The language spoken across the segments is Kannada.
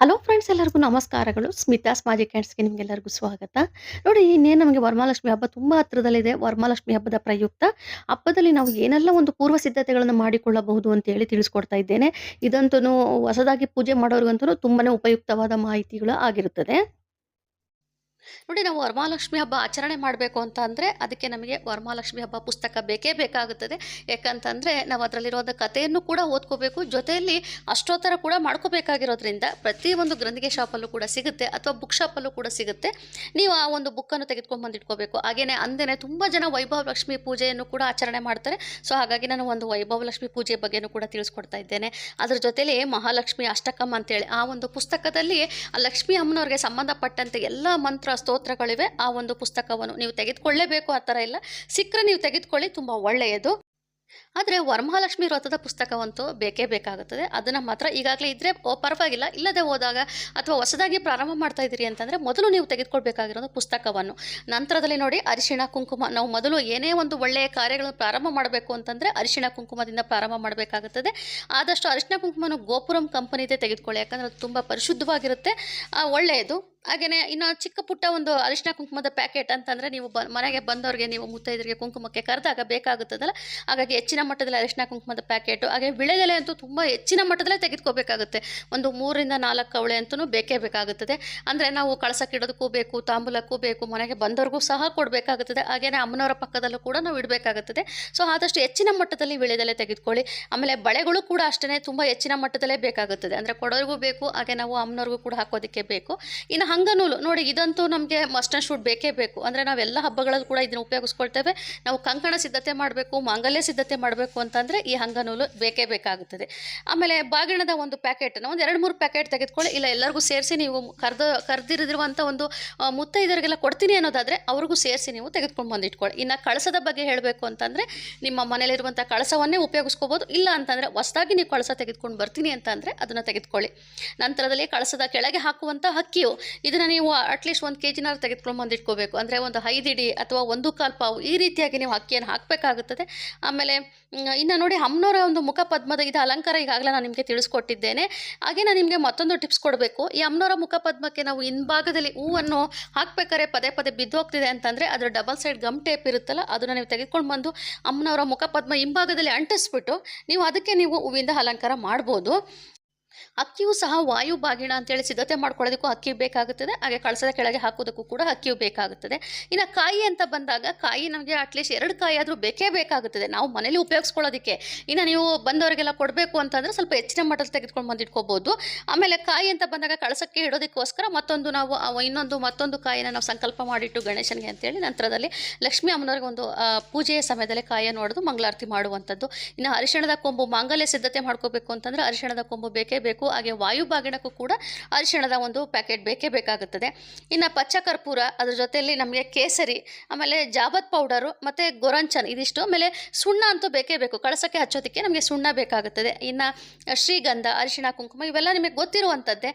ಹಲೋ ಫ್ರೆಂಡ್ಸ್, ಎಲ್ಲರಿಗೂ ನಮಸ್ಕಾರಗಳು. ಸ್ಮಿತಾಸ್ ಮಾಜಿ ಕ್ಯಾಂಡ್ಸ್ಗೆ ನಿಮಗೆಲ್ಲರಿಗೂ ಸ್ವಾಗತ. ನೋಡಿ ಇನ್ನೇನು ನಮಗೆ ವರಮಹಾಲಕ್ಷ್ಮಿ ಹಬ್ಬ ತುಂಬ ಹತ್ತಿರದಲ್ಲಿದೆ ವರಮಹಾಲಕ್ಷ್ಮಿ ಹಬ್ಬದ ಪ್ರಯುಕ್ತ ಹಬ್ಬದಲ್ಲಿ ನಾವು ಏನೆಲ್ಲ ಒಂದು ಪೂರ್ವ ಸಿದ್ಧತೆಗಳನ್ನು ಮಾಡಿಕೊಳ್ಳಬಹುದು ಅಂತೇಳಿ ತಿಳಿಸ್ಕೊಡ್ತಾ ಇದ್ದೇನೆ. ಇದಂತೂ ಹೊಸದಾಗಿ ಪೂಜೆ ಮಾಡೋರಿಗಂತೂ ತುಂಬಾ ಉಪಯುಕ್ತವಾದ ಮಾಹಿತಿಗಳು ಆಗಿರುತ್ತದೆ. ನೋಡಿ, ನಾವು ವರಮಹಾಲಕ್ಷ್ಮಿ ಹಬ್ಬ ಆಚರಣೆ ಮಾಡಬೇಕು ಅಂತ ಅಂದರೆ ಅದಕ್ಕೆ ನಮಗೆ ವರಮಹಾಲಕ್ಷ್ಮಿ ಹಬ್ಬ ಪುಸ್ತಕ ಬೇಕೇ ಬೇಕಾಗುತ್ತದೆ. ಯಾಕಂತಂದರೆ ನಾವು ಅದರಲ್ಲಿರೋದ ಕಥೆಯನ್ನು ಕೂಡ ಓದ್ಕೋಬೇಕು, ಜೊತೆಯಲ್ಲಿ ಅಷ್ಟೋತ್ತರ ಕೂಡ ಮಾಡ್ಕೋಬೇಕಾಗಿರೋದ್ರಿಂದ ಪ್ರತಿಯೊಂದು ಗ್ರಂಥಿಗೆ ಶಾಪಲ್ಲೂ ಕೂಡ ಸಿಗುತ್ತೆ ಅಥವಾ ಬುಕ್ ಶಾಪಲ್ಲೂ ಕೂಡ ಸಿಗುತ್ತೆ. ನೀವು ಆ ಒಂದು ಬುಕ್ಕನ್ನು ತೆಗೆದುಕೊಂಡು ಬಂದು ಇಟ್ಕೋಬೇಕು ಹಾಗೆಯೇ ಅಂದೇ ತುಂಬ ಜನ ವೈಭವ ಲಕ್ಷ್ಮಿ ಪೂಜೆಯನ್ನು ಕೂಡ ಆಚರಣೆ ಮಾಡ್ತಾರೆ. ಸೊ, ಹಾಗಾಗಿ ನಾನು ಒಂದು ವೈಭವ ಲಕ್ಷ್ಮಿ ಪೂಜೆ ಬಗ್ಗೆನೂ ಕೂಡ ತಿಳಿಸ್ಕೊಡ್ತಾ ಇದ್ದೇನೆ. ಅದ್ರ ಜೊತೆಯಲ್ಲಿ ಮಹಾಲಕ್ಷ್ಮಿ ಅಷ್ಟಕಂ ಅಂತೇಳಿ ಆ ಒಂದು ಪುಸ್ತಕದಲ್ಲಿ ಲಕ್ಷ್ಮೀ ಅಮ್ಮನವ್ರಿಗೆ ಸಂಬಂಧಪಟ್ಟಂತೆ ಎಲ್ಲ ಮಂತ್ರ ಸ್ತೋತ್ರಗಳಿವೆ. ಆ ಒಂದು ಪುಸ್ತಕವನ್ನು ನೀವು ತೆಗೆದುಕೊಳ್ಳೇಬೇಕು, ಆ ಥರ ಇಲ್ಲ. ಸಿಕ್ಕರೆ ನೀವು ತೆಗೆದುಕೊಳ್ಳಿ, ತುಂಬ ಒಳ್ಳೆಯದು. ಆದರೆ ವರಮಹಾಲಕ್ಷ್ಮಿ ವ್ರತದ ಪುಸ್ತಕವಂತೂ ಬೇಕೇ ಬೇಕಾಗುತ್ತದೆ. ಅದನ್ನು ಮಾತ್ರ ಈಗಾಗಲೇ ಇದ್ದರೆ ಪರವಾಗಿಲ್ಲ. ಇಲ್ಲದೆ ಹೋದಾಗ ಅಥವಾ ಹೊಸದಾಗಿ ಪ್ರಾರಂಭ ಮಾಡ್ತಾ ಇದ್ದೀರಿ ಅಂತಂದರೆ ಮೊದಲು ನೀವು ತೆಗೆದುಕೊಳ್ಬೇಕಾಗಿರೋದು ಪುಸ್ತಕವನ್ನು. ನಂತರದಲ್ಲಿ ನೋಡಿ, ಅರಿಶಿಣ, ಕುಂಕುಮ. ನಾವು ಮೊದಲು ಏನೇ ಒಂದು ಒಳ್ಳೆಯ ಕಾರ್ಯಗಳನ್ನು ಪ್ರಾರಂಭ ಮಾಡಬೇಕು ಅಂತಂದರೆ ಅರಿಶಿಣ, ಕುಂಕುಮದಿಂದ ಪ್ರಾರಂಭ ಮಾಡಬೇಕಾಗುತ್ತದೆ. ಆದಷ್ಟು ಅರಿಶಿಣ ಕುಂಕುಮನ ಗೋಪುರಂ ಕಂಪನಿದೇ ತೆಗೆದುಕೊಳ್ಳಿ. ಯಾಕಂದರೆ ಅದು ತುಂಬ ಪರಿಶುದ್ಧವಾಗಿರುತ್ತೆ. ಒಳ್ಳೆಯದು. ಹಾಗೆಯೇ ಇನ್ನು ಚಿಕ್ಕ ಪುಟ್ಟ ಒಂದು ಅರಿಶಿನ ಕುಂಕುಮದ ಪ್ಯಾಕೆಟ್ ಅಂತಂದರೆ ನೀವು ಬ, ಮನೆಗೆ ಬಂದವರಿಗೆ ನೀವು ಮುತ್ತೈದರಿಗೆ ಕುಂಕುಮಕ್ಕೆ ಕರೆದಾಗ ಬೇಕಾಗುತ್ತದಲ್ಲ? ಹಾಗಾಗಿ ಹೆಚ್ಚಿನ ಮಟ್ಟದಲ್ಲಿ ಅರಿಶಿನ ಕುಂಕುಮದ ಪ್ಯಾಕೆಟು, ಹಾಗೆ ವಿಳೆದೆಲೆ ಅಂತೂ ತುಂಬ ಹೆಚ್ಚಿನ ಮಟ್ಟದಲ್ಲೇ ತೆಗೆದುಕೋಬೇಕಾಗುತ್ತೆ. ಒಂದು ಮೂರರಿಂದ ನಾಲ್ಕು ಅವಳೆ ಅಂತೂ ಬೇಕೇ ಬೇಕಾಗುತ್ತದೆ. ಅಂದರೆ ನಾವು ಕಳಸಕ್ಕಿಡೋದಕ್ಕೂ ಬೇಕು, ತಾಂಬೂಲಕ್ಕೂ ಬೇಕು, ಮನೆಗೆ ಬಂದವ್ರಿಗೂ ಸಹ ಕೊಡಬೇಕಾಗುತ್ತದೆ. ಹಾಗೆಯೇ ಅಮ್ಮನವರ ಪಕ್ಕದಲ್ಲೂ ಕೂಡ ನಾವು ಇಡಬೇಕಾಗುತ್ತದೆ. ಸೊ ಆದಷ್ಟು ಹೆಚ್ಚಿನ ಮಟ್ಟದಲ್ಲಿ ವಿಳೆದೆಲೆ ತೆಗೆದುಕೊಳ್ಳಿ. ಆಮೇಲೆ ಬಳೆಗಳು ಕೂಡ ಅಷ್ಟೇ ತುಂಬ ಹೆಚ್ಚಿನ ಮಟ್ಟದಲ್ಲೇ ಬೇಕಾಗುತ್ತದೆ. ಅಂದರೆ ಕೊಡೋರಿಗೂ ಬೇಕು, ಹಾಗೆ ನಾವು ಅಮ್ಮನವ್ರಿಗೂ ಕೂಡ ಹಾಕೋದಕ್ಕೆ ಬೇಕು. ಇನ್ನು ಹಂಗನೂಲು ನೋಡಿ, ಇದಂತೂ ನಮಗೆ ಮಸ್ಟ್ ಶುಡ್ ಬೇಕೇ ಬೇಕು. ಅಂದರೆ ನಾವೆಲ್ಲ ಹಬ್ಬಗಳಲ್ಲಿ ಕೂಡ ಇದನ್ನು ಉಪಯೋಗಿಸ್ಕೊಳ್ತೇವೆ. ನಾವು ಕಂಕಣ ಸಿದ್ಧತೆ ಮಾಡಬೇಕು, ಮಾಂಗಲ್ಯ ಸಿದ್ಧತೆ ಮಾಡಬೇಕು ಅಂತಂದರೆ ಈ ಹಂಗನೂಲು ಬೇಕೇ ಬೇಕಾಗುತ್ತದೆ. ಆಮೇಲೆ ಬಾಗಿಣದ ಒಂದು ಪ್ಯಾಕೆಟನ್ನು ಒಂದು ಎರಡು ಮೂರು ಪ್ಯಾಕೆಟ್ ತೆಗೆದುಕೊಳ್ಳಿ. ಇಲ್ಲ, ಎಲ್ಲರಿಗೂ ಸೇರಿಸಿ ನೀವು ಕರೆದು ಕರೆದಿರಿದಿರುವಂಥ ಒಂದು ಮುತ್ತೈದರಿಗೆಲ್ಲ ಕೊಡ್ತೀನಿ ಅನ್ನೋದಾದರೆ ಅವ್ರಿಗೂ ಸೇರಿಸಿ ನೀವು ತೆಗೆದುಕೊಂಡು ಬಂದಿಟ್ಕೊಳ್ಳಿ. ಇನ್ನು ಕಳಸದ ಬಗ್ಗೆ ಹೇಳಬೇಕು ಅಂತಂದರೆ ನಿಮ್ಮ ಮನೇಲಿರುವಂಥ ಕಳಸವನ್ನೇ ಉಪಯೋಗಿಸ್ಕೋಬೋದು. ಇಲ್ಲ ಅಂತಂದರೆ ಹೊಸದಾಗಿ ನೀವು ಕಳಸ ತೆಗೆದುಕೊಂಡು ಬರ್ತೀನಿ ಅಂತಂದರೆ ಅದನ್ನು ತೆಗೆದುಕೊಳ್ಳಿ. ನಂತರದಲ್ಲಿ ಕಳಸದ ಕೆಳಗೆ ಹಾಕುವಂಥ ಹಕ್ಕಿಯು ಇದನ್ನು ನೀವು ಅಟ್ಲೀಸ್ಟ್ ಒಂದು ಕೆ ಜಿನಾರು ತೆಗೆದುಕೊಂಡು ಬಂದು ಇಟ್ಕೋಬೇಕು ಅಂದರೆ ಒಂದು ಐದು ಇಡಿ ಅಥವಾ ಒಂದು ಕಾಲು ಪಾವು ಈ ರೀತಿಯಾಗಿ ನೀವು ಅಕ್ಕಿಯನ್ನು ಹಾಕಬೇಕಾಗುತ್ತದೆ. ಆಮೇಲೆ ಇನ್ನು ನೋಡಿ ಅಮ್ಮನವರ ಒಂದು ಮುಖ ಪದ್ಮದ ಇದು ಅಲಂಕಾರ ಈಗಾಗಲೇ ನಾನು ನಿಮಗೆ ತಿಳಿಸ್ಕೊಟ್ಟಿದ್ದೇನೆ. ಹಾಗೆ ನಾನು ನಿಮಗೆ ಮತ್ತೊಂದು ಟಿಪ್ಸ್ ಕೊಡಬೇಕು. ಈ ಅಮ್ಮನವರ ಮುಖ ಪದ್ಮಕ್ಕೆ ನಾವು ಹಿಂಭಾಗದಲ್ಲಿ ಹೂವನ್ನು ಹಾಕಬೇಕಾದ್ರೆ ಪದೇ ಪದೇ ಬಿದ್ದೋಗ್ತಿದೆ ಅಂತಂದರೆ ಅದರ ಡಬಲ್ ಸೈಡ್ ಗಮ್ ಟೇಪ್ ಇರುತ್ತಲ್ಲ, ಅದನ್ನು ನೀವು ತೆಗೆದುಕೊಂಡು ಬಂದು ಅಮ್ಮನವರ ಮುಖ ಪದ್ಮ ಹಿಂಭಾಗದಲ್ಲಿ ಅಂಟಿಸ್ಬಿಟ್ಟು ನೀವು ಅದಕ್ಕೆ ನೀವು ಹೂವಿಂದ ಅಲಂಕಾರ ಮಾಡ್ಬೋದು. ಅಕ್ಕಿಯೂ ಸಹ ವಾಯು ಬಾಗಿಣ ಅಂತೇಳಿ ಸಿದ್ಧತೆ ಮಾಡ್ಕೊಳ್ಳೋದಕ್ಕೂ ಅಕ್ಕಿ ಬೇಕಾಗುತ್ತದೆ. ಹಾಗೆ ಕಳಸದ ಕೆಳಗೆ ಹಾಕೋದಕ್ಕೂ ಕೂಡ ಅಕ್ಕಿಯು ಬೇಕಾಗುತ್ತದೆ. ಇನ್ನು ಕಾಯಿ ಅಂತ ಬಂದಾಗ ಕಾಯಿ ನಮಗೆ ಅಟ್ಲೀಸ್ಟ್ ಎರಡು ಕಾಯಿ ಆದರೂ ಬೇಕೇ ಬೇಕಾಗುತ್ತದೆ. ನಾವು ಮನೇಲಿ ಉಪಯೋಗಿಸ್ಕೊಳ್ಳೋದಕ್ಕೆ. ಇನ್ನು ನೀವು ಬಂದವರಿಗೆಲ್ಲ ಕೊಡಬೇಕು ಅಂತಂದರೆ ಸ್ವಲ್ಪ ಹೆಚ್ಚಿನ ಮಟ್ಟದಲ್ಲಿ ತೆಗೆದುಕೊಂಡು ಬಂದಿಟ್ಕೋಬೋದು. ಆಮೇಲೆ ಕಾಯಿ ಅಂತ ಬಂದಾಗ ಕಳಸಕ್ಕೆ ಇಡೋದಕ್ಕೋಸ್ಕರ ಮತ್ತೊಂದು ನಾವು ಇನ್ನೊಂದು ಮತ್ತೊಂದು ಕಾಯಿನ ನಾವು ಸಂಕಲ್ಪ ಮಾಡಿಟ್ಟು ಗಣೇಶನಿಗೆ ಅಂತೇಳಿ ನಂತರದಲ್ಲಿ ಲಕ್ಷ್ಮೀ ಅಮ್ಮನವ್ರಿಗೆ ಒಂದು ಪೂಜೆಯ ಸಮಯದಲ್ಲಿ ಕಾಯಿ ಹೊಡೆದು ಮಂಗಳಾರತಿ ಮಾಡುವಂಥದ್ದು. ಇನ್ನು ಅರಿಶಿಣದ ಕೊಂಬು ಮಾಂಗಲ್ಯ ಸಿದ್ಧತೆ ಮಾಡ್ಕೋಬೇಕು ಅಂತಂದರೆ ಅರಿಶಿಣದ ಕೊಂಬು ಬೇಕೇ ಬೇಕು ಹಾಗೆ ವಾಯು ಬಾಗಿಣಕ್ಕೂ ಕೂಡ ಅರಿಶಿಣದ ಒಂದು ಪ್ಯಾಕೆಟ್ ಬೇಕೇ ಬೇಕಾಗುತ್ತದೆ. ಇನ್ನು ಪಚ್ಚ ಕರ್ಪೂರ ಅದ್ರ ಜೊತೆಯಲ್ಲಿ ನಮಗೆ ಕೇಸರಿ, ಆಮೇಲೆ ಜಾಬತ್ ಪೌಡರು ಮತ್ತು ಗೊರಂಚನ್ ಇದಿಷ್ಟು. ಆಮೇಲೆ ಸುಣ್ಣ ಅಂತೂ ಬೇಕೇ ಬೇಕು. ಕಳಸಕ್ಕೆ ಹಚ್ಚೋದಕ್ಕೆ ನಮಗೆ ಸುಣ್ಣ ಬೇಕಾಗುತ್ತದೆ. ಇನ್ನು ಶ್ರೀಗಂಧ, ಅರಿಶಿಣ, ಕುಂಕುಮ ಇವೆಲ್ಲ ನಿಮಗೆ ಗೊತ್ತಿರುವಂಥದ್ದೇ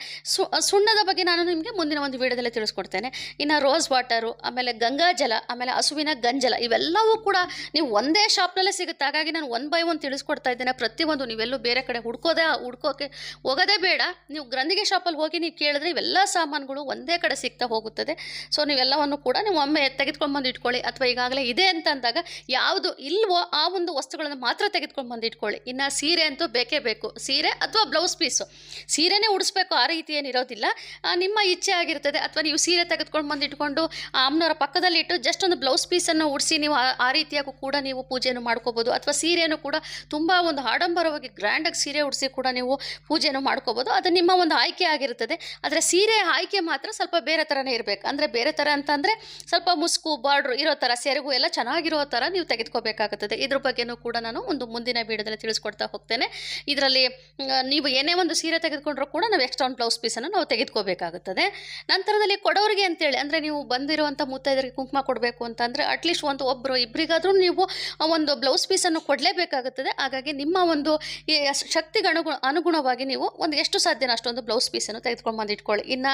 ಸುಣ್ಣದ ಬಗ್ಗೆ ನಾನು ನಿಮಗೆ ಮುಂದಿನ ಒಂದು ವಿಡಿಯೋದಲ್ಲಿ ತಿಳಿಸ್ಕೊಡ್ತೇನೆ. ಇನ್ನು ರೋಸ್ ವಾಟರು ಆಮೇಲೆ ಗಂಗಾಜಲ ಆಮೇಲೆ ಹಸುವಿನ ಗಂಜಲ ಇವೆಲ್ಲವೂ ಕೂಡ ನೀವು ಒಂದೇ ಶಾಪ್ನಲ್ಲೇ ಸಿಗುತ್ತೆ. ಹಾಗಾಗಿ ನಾನು ಒನ್ ಬೈ ಒನ್ ತಿಳಿಸ್ಕೊಡ್ತಾ ಇದ್ದೇನೆ. ಪ್ರತಿಯೊಂದು ನೀವೆಲ್ಲೂ ಬೇರೆ ಕಡೆ ಹುಡ್ಕೋದೇ, ಹುಡ್ಕೋಕೆ ಹೋಗೋದೇ ಬೇಡ. ನೀವು ಗ್ರಂಥಿಗೆ ಶಾಪಲ್ಲಿ ಹೋಗಿ ನೀವು ಕೇಳಿದ್ರೆ ಇವೆಲ್ಲ ಸಾಮಾನುಗಳು ಒಂದೇ ಕಡೆ ಸಿಗ್ತಾ ಹೋಗುತ್ತದೆ. ಸೊ ನೀವೆಲ್ಲವನ್ನು ಕೂಡ ನೀವು ಒಮ್ಮೆ ತೆಗೆದುಕೊಂಡು ಬಂದು ಇಟ್ಕೊಳ್ಳಿ. ಅಥವಾ ಈಗಾಗಲೇ ಇದೆ ಅಂತ ಅಂದಾಗ ಯಾವುದು ಇಲ್ವೋ ಆ ಒಂದು ವಸ್ತುಗಳನ್ನು ಮಾತ್ರ ತೆಗೆದುಕೊಂಡು ಬಂದು ಇಟ್ಕೊಳ್ಳಿ. ಇನ್ನು ಸೀರೆ ಅಂತೂ ಬೇಕೇ ಬೇಕು. ಸೀರೆ ಅಥವಾ ಬ್ಲೌಸ್ ಪೀಸು. ಸೀರೆನೇ ಉಡಿಸ್ಬೇಕು, ಆ ರೀತಿ ಏನಿರೋದಿಲ್ಲ ನಿಮ್ಮ ಇಚ್ಛೆ ಆಗಿರ್ತದೆ. ಅಥವಾ ನೀವು ಸೀರೆ ತೆಗೆದುಕೊಂಡು ಬಂದು ಇಟ್ಕೊಂಡು ಅಮ್ಮನವರ ಪಕ್ಕದಲ್ಲಿ ಇಟ್ಟು ಜಸ್ಟ್ ಒಂದು ಬ್ಲೌಸ್ ಪೀಸನ್ನು ಉಡಿಸಿ ನೀವು ಆ- ರೀತಿಯಾಗೂ ಕೂಡ ನೀವು ಪೂಜೆಯನ್ನು ಮಾಡ್ಕೋಬೋದು. ಅಥವಾ ಸೀರೆಯನ್ನು ಕೂಡ ತುಂಬ ಒಂದು ಆಡಂಬರವಾಗಿ ಗ್ರ್ಯಾಂಡಾಗಿ ಸೀರೆ ಉಡಿಸಿ ಕೂಡ ನೀವು ಪೂಜೆಯನ್ನು ಮಾಡ್ಕೋಬೋದು. ಅದು ನಿಮ್ಮ ಒಂದು ಆಯ್ಕೆ ಆಗಿರುತ್ತದೆ. ಆದರೆ ಸೀರೆ ಆಯ್ಕೆ ಮಾತ್ರ ಸ್ವಲ್ಪ ಬೇರೆ ಥರನೇ ಇರಬೇಕು. ಅಂದರೆ ಬೇರೆ ಥರ ಅಂತಂದರೆ ಸ್ವಲ್ಪ ಮುಸ್ಕು, ಬಾರ್ಡ್ರು ಇರೋ ಥರ ಸೆರಗು ಎಲ್ಲ ಚೆನ್ನಾಗಿರೋ ಥರ ನೀವು ತೆಗೆದುಕೋಬೇಕಾಗುತ್ತದೆ. ಇದ್ರ ಬಗ್ಗೆನೂ ಕೂಡ ನಾನು ಒಂದು ಮುಂದಿನ ವಿಡಿಯೋದಲ್ಲಿ ತಿಳಿಸ್ಕೊಡ್ತಾ ಹೋಗ್ತೇನೆ. ಇದರಲ್ಲಿ ನೀವು ಏನೇ ಒಂದು ಸೀರೆ ತೆಗೆದುಕೊಂಡ್ರೂ ಕೂಡ ನಾವು ಎಕ್ಸ್ಟ್ರಾ ಒಂದು ಬ್ಲೌಸ್ ಪೀಸನ್ನು ನಾವು ತೆಗೆದುಕೋಬೇಕಾಗುತ್ತದೆ. ನಂತರದಲ್ಲಿ ಕೊಡೋರಿಗೆ ಅಂತೇಳಿ, ಅಂದರೆ ನೀವು ಬಂದಿರುವಂಥ ಮುತ್ತೈದರಿಗೆ ಕುಂಕುಮ ಕೊಡಬೇಕು ಅಂತಂದರೆ ಅಟ್ಲೀಸ್ಟ್ ಒಂದು ಒಬ್ಬರು ಇಬ್ಬರಿಗಾದರೂ ನೀವು ಒಂದು ಬ್ಲೌಸ್ ಪೀಸನ್ನು ಕೊಡಲೇಬೇಕಾಗುತ್ತದೆ. ಹಾಗಾಗಿ ನಿಮ್ಮ ಒಂದು ಶಕ್ತಿಗೆ ಅನುಗುಣವಾಗಿ ನೀವು ಒಂದು ಎಷ್ಟು ಸಾಧ್ಯನೋ ಅಷ್ಟೊಂದು ಬ್ಲೌಸ್ ಪೀಸನ್ನು ತೆಗೆದುಕೊಂಡು ಬಂದು ಇಟ್ಕೊಳ್ಳಿ. ಇನ್ನು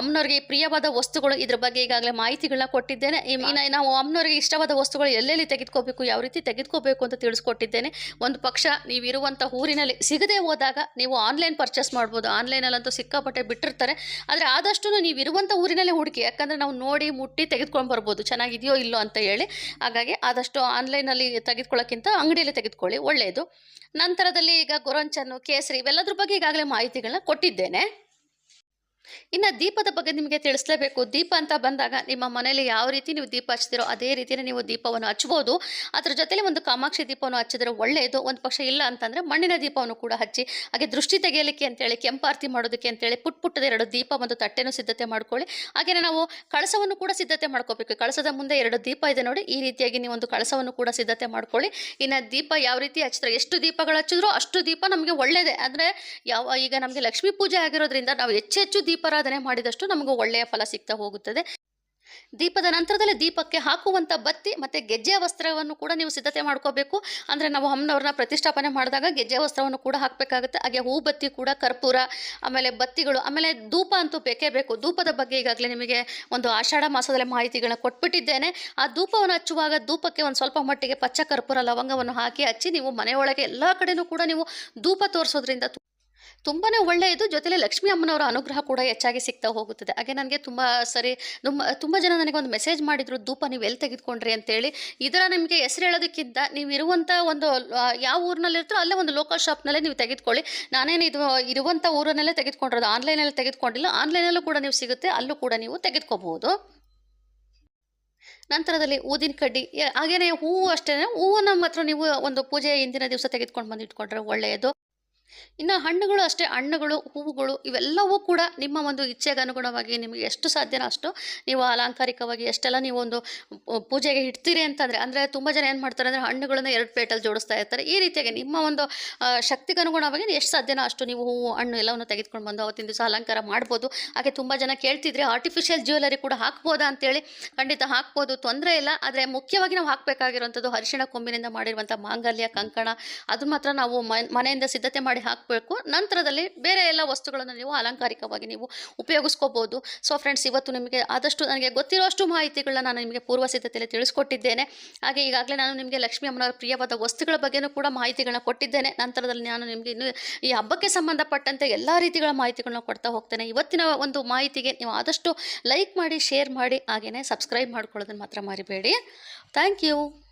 ಅಮ್ಮನವ್ರಿಗೆ ಪ್ರಿಯವಾದ ವಸ್ತುಗಳು ಇದ್ರ ಬಗ್ಗೆ ಈಗಾಗಲೇ ಮಾಹಿತಿಗಳನ್ನ ಕೊಟ್ಟಿದ್ದೇನೆ. ಇನ್ನು ನಾವು ಅಮ್ಮನವ್ರಿಗೆ ಇಷ್ಟವಾದ ವಸ್ತುಗಳು ಎಲ್ಲೆಲ್ಲಿ ತೆಗೆದುಕೋಬೇಕು, ಯಾವ ರೀತಿ ತೆಗೆದುಕೋಬೇಕು ಅಂತ ತಿಳಿಸ್ಕೊಟ್ಟಿದ್ದೇನೆ. ಒಂದು ಪಕ್ಷ ನೀವಿರುವಂಥ ಊರಿನಲ್ಲಿ ಸಿಗದೆ ಹೋದಾಗ ನೀವು ಆನ್ಲೈನ್ ಪರ್ಚೇಸ್ ಮಾಡ್ಬೋದು. ಆನ್ಲೈನಲ್ಲಂತೂ ಸಿಕ್ಕಾಪಟ್ಟೆ ಬಿಟ್ಟಿರ್ತಾರೆ. ಆದರೆ ಆದಷ್ಟು ನೀವು ಇರುವಂಥ ಊರಿನಲ್ಲೇ ಹುಡುಕಿ, ಯಾಕಂದರೆ ನಾವು ನೋಡಿ ಮುಟ್ಟಿ ತೆಗೆದುಕೊಂಡು ಬರ್ಬೋದು. ಚೆನ್ನಾಗಿದೆಯೋ ಇಲ್ಲೋ ಅಂತ ಹೇಳಿ. ಹಾಗಾಗಿ ಆದಷ್ಟು ಆನ್ಲೈನಲ್ಲಿ ತೆಗೆದುಕೊಳ್ಳೋಕ್ಕಿಂತ ಅಂಗಡಿಯಲ್ಲಿ ತೆಗೆದುಕೊಳ್ಳಿ. ಒಳ್ಳೆಯದು ನಂತರದಲ್ಲಿ ಈಗ ಗೊರಂಚನ್ನು, ಕೇಸರಿ ಇವೆಲ್ಲದ್ರ ಬಗ್ಗೆ ಈಗಾಗಲೇ ಮಾಹಿತಿಗಳನ್ನ ಕೊಟ್ಟಿದ್ದೇನೆ. ಇನ್ನು ದೀಪದ ಬಗ್ಗೆ ನಿಮಗೆ ತಿಳಿಸ್ಲೇಬೇಕು. ದೀಪ ಅಂತ ಬಂದಾಗ ನಿಮ್ಮ ಮನೆಯಲ್ಲಿ ಯಾವ ರೀತಿ ನೀವು ದೀಪ ಹಚ್ತೀರೋ ಅದೇ ರೀತಿಯೇ ನೀವು ದೀಪವನ್ನು ಹಚ್ಬೋದು. ಅದ್ರ ಜೊತೆಲಿ ಒಂದು ಕಾಮಾಕ್ಷಿ ದೀಪವನ್ನು ಹಚ್ಚಿದ್ರೆ ಒಳ್ಳೆಯದು ಒಂದು ಪಕ್ಷ ಇಲ್ಲ ಅಂತಂದರೆ ಮಣ್ಣಿನ ದೀಪವನ್ನು ಕೂಡ ಹಚ್ಚಿ, ಹಾಗೆ ದೃಷ್ಟಿ ತೆಗೆಯಲಿಕ್ಕೆ ಅಂತೇಳಿ ಕೆಂಪಾರ್ತಿ ಮಾಡೋದಕ್ಕೆ ಅಂತೇಳಿ ಪುಟ್ ಪುಟ್ಟದ ಎರಡು ದೀಪ ಒಂದು ತಟ್ಟೆನೂ ಸಿದ್ಧತೆ ಮಾಡ್ಕೊಳ್ಳಿ. ಹಾಗೆಯೇ ನಾವು ಕಳಸವನ್ನು ಕೂಡ ಸಿದ್ಧತೆ ಮಾಡ್ಕೋಬೇಕು. ಕಳಸದ ಮುಂದೆ ಎರಡು ದೀಪ ಇದೆ ನೋಡಿ, ಈ ರೀತಿಯಾಗಿ ನೀವು ಒಂದು ಕಳಸವನ್ನು ಕೂಡ ಸಿದ್ಧತೆ ಮಾಡ್ಕೊಳ್ಳಿ. ಇನ್ನು ದೀಪ ಯಾವ ರೀತಿ ಹಚ್ಚಿದ್ರೆ, ಎಷ್ಟು ದೀಪಗಳು ಹಚ್ಚಿದ್ರೋ ಅಷ್ಟು ದೀಪ ನಮಗೆ ಒಳ್ಳೆಯದೇ ಅಂದರೆ ಯಾವ, ಈಗ ನಮಗೆ ಲಕ್ಷ್ಮೀ ಪೂಜೆ ಆಗಿರೋದ್ರಿಂದ ನಾವು ಹೆಚ್ಚು ಹೆಚ್ಚು ದೀಪಾರಾಧನೆ ಮಾಡಿದಷ್ಟು ನಮಗೂ ಒಳ್ಳೆಯ ಫಲ ಸಿಗ್ತಾ ಹೋಗುತ್ತದೆ. ದೀಪದ ನಂತರದಲ್ಲಿ ದೀಪಕ್ಕೆ ಹಾಕುವಂಥ ಬತ್ತಿ ಮತ್ತು ಗೆಜ್ಜೆಯ ವಸ್ತ್ರವನ್ನು ಕೂಡ ನೀವು ಸಿದ್ಧತೆ ಮಾಡ್ಕೋಬೇಕು. ಅಂದರೆ ನಾವು ಅಮ್ಮನವ್ರನ್ನ ಪ್ರತಿಷ್ಠಾಪನೆ ಮಾಡಿದಾಗ ಗೆಜ್ಜೆ ವಸ್ತ್ರವನ್ನು ಕೂಡ ಹಾಕಬೇಕಾಗುತ್ತೆ. ಹಾಗೆ ಹೂ ಬತ್ತಿ ಕೂಡ ಕರ್ಪೂರ, ಆಮೇಲೆ ಬತ್ತಿಗಳು, ಆಮೇಲೆ ಧೂಪ ಅಂತೂ ಬೇಕೇ ಬೇಕು. ಧೂಪದ ಬಗ್ಗೆ ಈಗಾಗಲೇ ನಿಮಗೆ ಒಂದು ಆಷಾಢ ಮಾಸದಲ್ಲಿ ಮಾಹಿತಿಗಳನ್ನ ಕೊಟ್ಬಿಟ್ಟಿದ್ದೇನೆ. ಆ ಧೂಪವನ್ನು ಹಚ್ಚುವಾಗ ಧೂಪಕ್ಕೆ ಒಂದು ಸ್ವಲ್ಪ ಮಟ್ಟಿಗೆ ಪಚ್ಚ ಕರ್ಪೂರ ಲವಂಗವನ್ನು ಹಾಕಿ ಹಚ್ಚಿ ನೀವು ಮನೆಯೊಳಗೆ ಎಲ್ಲ ಕಡೆನೂ ಕೂಡ ನೀವು ಧೂಪ ತೋರಿಸೋದ್ರಿಂದ ತುಂಬಾ ಒಳ್ಳೆಯದು. ಜೊತೆಲೆ ಲಕ್ಷ್ಮೀ ಅಮ್ಮನವರ ಅನುಗ್ರಹ ಕೂಡ ಹೆಚ್ಚಾಗಿ ಸಿಗ್ತಾ ಹೋಗುತ್ತದೆ. ಹಾಗೆ ನನಗೆ ತುಂಬ ಸರಿ ತುಂಬ ತುಂಬ ಜನ ನನಗೆ ಒಂದು ಮೆಸೇಜ್ ಮಾಡಿದರು ಧೂಪ ನೀವು ಎಲ್ಲಿ ತೆಗೆದುಕೊಂಡ್ರಿ? ಅಂತೇಳಿ. ಇದರ ನಿಮಗೆ ಹೆಸರು ಹೇಳೋದಕ್ಕಿಂತ ನೀವು ಇರುವಂಥ ಒಂದು ಯಾವ ಊರಿನಲ್ಲಿರ್ತಾರೋ ಅಲ್ಲೇ ಒಂದು ಲೋಕಲ್ ಶಾಪ್ನಲ್ಲೇ ನೀವು ತೆಗೆದುಕೊಳ್ಳಿ. ನಾನೇನು ಇದು ಇರುವಂಥ ಊರನ್ನಲ್ಲೇ ತೆಗೆದುಕೊಂಡಿರೋದು ಆನ್ಲೈನಲ್ಲಿ ತೆಗೆದುಕೊಂಡಿಲ್ಲ. ಆನ್ಲೈನಲ್ಲೂ ಕೂಡ ನೀವು ಸಿಗುತ್ತೆ. ಅಲ್ಲೂ ಕೂಡ ನೀವು ತೆಗೆದುಕೋಬಹುದು. ನಂತರದಲ್ಲಿ ಊದಿನ ಕಡ್ಡಿ ಹಾಗೆಯೇ ಹೂವು ಅಷ್ಟೇ ಹೂವನ್ನು ಮಾತ್ರ ನೀವು ಒಂದು ಪೂಜೆ ಹಿಂದಿನ ದಿವಸ ತೆಗೆದುಕೊಂಡು ಬಂದು ಇಟ್ಕೊಂಡ್ರೆ ಒಳ್ಳೆಯದು. ಇನ್ನು ಹಣ್ಣುಗಳು ಅಷ್ಟೇ, ಹಣ್ಣುಗಳು, ಹೂವುಗಳು ಇವೆಲ್ಲವೂ ಕೂಡ ನಿಮ್ಮ ಒಂದು ಇಚ್ಛೆಗೆ ಅನುಗುಣವಾಗಿ ನಿಮಗೆ ಎಷ್ಟು ಸಾಧ್ಯನೋ ಅಷ್ಟು ನೀವು ಅಲಂಕಾರಿಕವಾಗಿ ಎಷ್ಟೆಲ್ಲ ನೀವು ಒಂದು ಪೂಜೆಗೆ ಇಡ್ತೀರಿ ಅಂತಂದರೆ, ಅಂದರೆ ತುಂಬ ಜನ ಏನು ಮಾಡ್ತಾರೆ ಅಂದರೆ ಹಣ್ಣುಗಳನ್ನು ಎರಡು ಪ್ಲೇಟಲ್ಲಿ ಜೋಡಿಸ್ತಾ ಇರ್ತಾರೆ. ಈ ರೀತಿಯಾಗಿ ನಿಮ್ಮ ಒಂದು ಶಕ್ತಿಗೆ ಅನುಗುಣವಾಗಿ ಎಷ್ಟು ಸಾಧ್ಯನೋ ಅಷ್ಟು ನೀವು ಹೂವು, ಹಣ್ಣು ಎಲ್ಲವನ್ನು ತೆಗೆದುಕೊಂಡು ಬಂದು ಅವತ್ತಿನ ದಿವಸ ಅಲಂಕಾರ ಮಾಡ್ಬೋದು. ಹಾಗೆ ತುಂಬ ಜನ ಕೇಳ್ತಿದ್ರೆ ಆರ್ಟಿಫಿಷಿಯಲ್ ಜ್ಯುವೆಲರಿ ಕೂಡ ಹಾಕ್ಬೋದಾ ಅಂತೇಳಿ ಖಂಡಿತ ಹಾಕ್ಬೋದು. ತೊಂದರೆ ಇಲ್ಲ. ಆದರೆ ಮುಖ್ಯವಾಗಿ ನಾವು ಹಾಕಬೇಕಾಗಿರುವಂಥದ್ದು ಅರಿಶಿಣ ಕೊಂಬಿನಿಂದ ಮಾಡಿರುವಂಥ ಮಾಂಗಲ್ಯ, ಕಂಕಣ, ಅದು ಮಾತ್ರ ನಾವು ಮನೆಯಿಂದ ಸಿದ್ಧತೆ ಹಾಕಬೇಕು. ನಂತರದಲ್ಲಿ ಬೇರೆ ಎಲ್ಲ ವಸ್ತುಗಳನ್ನು ನೀವು ಅಲಂಕಾರಿಕವಾಗಿ ನೀವು ಉಪಯೋಗಿಸ್ಕೋಬೋದು. ಸೊ ಫ್ರೆಂಡ್ಸ್ ಇವತ್ತು ನಿಮಗೆ ಆದಷ್ಟು ನನಗೆ ಗೊತ್ತಿರೋಷ್ಟು ಮಾಹಿತಿಗಳನ್ನ ನಾನು ನಿಮಗೆ ಪೂರ್ವ ಸಿದ್ಧತೆಯಲ್ಲಿ ತಿಳಿಸ್ಕೊಟ್ಟಿದ್ದೇನೆ. ಹಾಗೆ ಈಗಾಗಲೇ ನಾನು ನಿಮಗೆ ಲಕ್ಷ್ಮೀ ಅಮ್ಮನವರ ಪ್ರಿಯವಾದ ವಸ್ತುಗಳ ಬಗ್ಗೆನೂ ಕೂಡ ಮಾಹಿತಿಗಳನ್ನ ಕೊಟ್ಟಿದ್ದೇನೆ. ನಂತರದಲ್ಲಿ ನಾನು ನಿಮಗೆ ಇನ್ನು ಈ ಹಬ್ಬಕ್ಕೆ ಸಂಬಂಧಪಟ್ಟಂತೆ ಎಲ್ಲ ರೀತಿಗಳ ಮಾಹಿತಿಗಳನ್ನ ಕೊಡ್ತಾ ಹೋಗ್ತೇನೆ. ಇವತ್ತಿನ ಒಂದು ಮಾಹಿತಿಗೆ ನೀವು ಆದಷ್ಟು ಲೈಕ್ ಮಾಡಿ ಶೇರ್ ಮಾಡಿ ಹಾಗೆಯೇ ಸಬ್ಸ್ಕ್ರೈಬ್ ಮಾಡ್ಕೊಳ್ಳೋದನ್ನು ಮಾತ್ರ ಮರಿಬೇಡಿ. Thank you